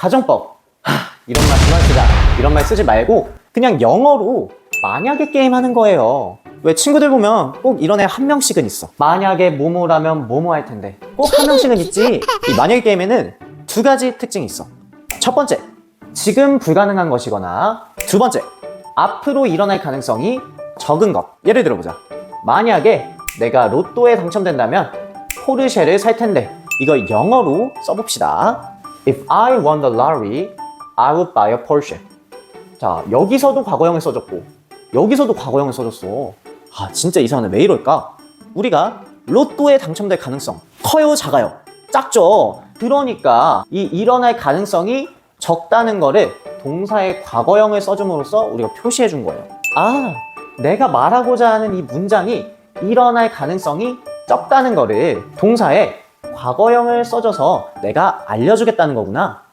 가정법. 하, 이런 말 그만 쓰자. 이런 말 쓰지 말고 그냥 영어로 만약에 게임 하는 거예요. 왜 친구들 보면 꼭 이런 애 한 명씩은 있어. 만약에 뭐뭐라면 뭐뭐 할 텐데 꼭 한 명씩은 있지. 이 만약에 게임에는 두 가지 특징이 있어. 첫 번째, 지금 불가능한 것이거나 두 번째, 앞으로 일어날 가능성이 적은 것. 예를 들어보자. 만약에 내가 로또에 당첨된다면 포르쉐를 살 텐데 이거 영어로 써봅시다. If I won the lottery, I would buy a Porsche. 자, 여기서도 과거형을 써줬고 여기서도 과거형을 써줬어. 아, 진짜 이상하네. 왜 이럴까? 우리가 로또에 당첨될 가능성 커요, 작아요? 작죠. 그러니까 이 일어날 가능성이 적다는 거를 동사의 과거형을 써줌으로써 우리가 표시해 준 거예요. 아, 내가 말하고자 하는 이 문장이 일어날 가능성이 적다는 거를 동사의 과거형을 써줘서 내가 알려주겠다는 거구나.